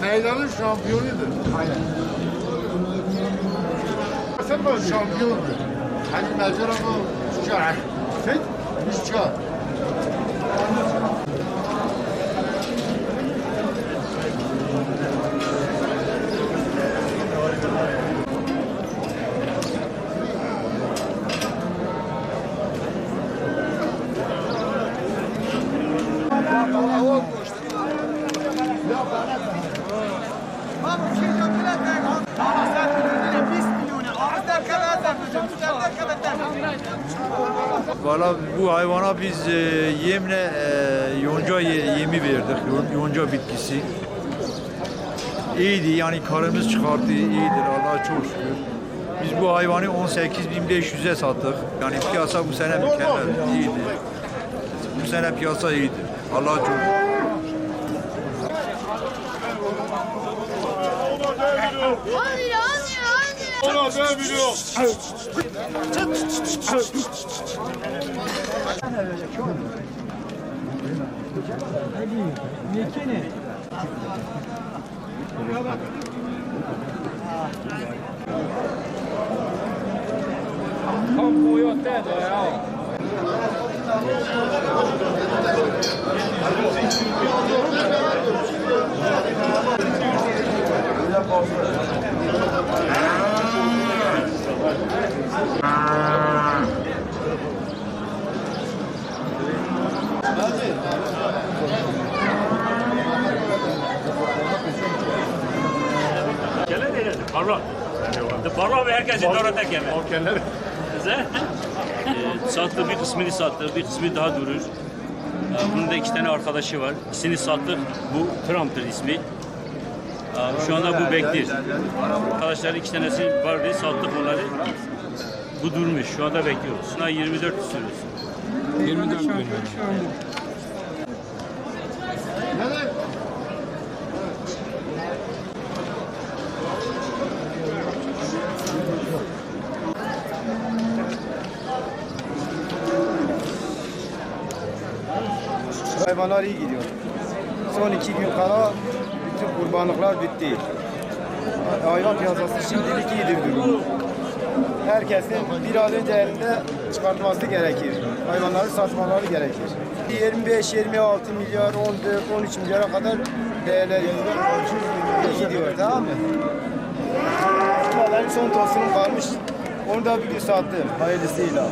Meydanın şampiyonuydu. Aynen. Sen ben şampiyondu. Hani mezara bu şarkı. Sen? Biz çağır. Valla bu hayvana biz e, yemle e, yonca ye- yemi verdik. Yon- Yonca bitkisi. İyiydi yani karımız çıkarttı iyidir Allah'a çok şükür. Biz bu hayvanı 18.500'e sattık. Yani piyasa bu sene mükemmel, iyiydi. Bu sene piyasa iyidir. Allah'a çok şükür. Olmuyor, olmuyor, olmuyor. Gelen Barra. Barra ve herkes idare gene. Orkenler. Bize. Ee, sattı bir kısmını sattı, bir kısmı daha durur. Ee, bunun da iki tane arkadaşı var. İkisini sattık. Bu Trump'tır ismi. Ee, şu anda bu bekliyor. Arkadaşlar iki tanesi vardı, sattık onları. Bu durmuş. Şu anda bekliyoruz. Şuna 24 istiyoruz. Hayvanlar iyi gidiyor. Son iki gün kala bütün kurbanlıklar bitti. Hayvan piyasası şimdilik iyidir durum. Herkesin bir an önce elinde çıkartması gerekir. Hayvanları satmaları gerekir. 25-26 milyar, 14-13 milyara kadar değerler gidiyor tamam mı? Kumaların son tosunum kalmış. Onu da bir gün sattım. Hayırlısıyla.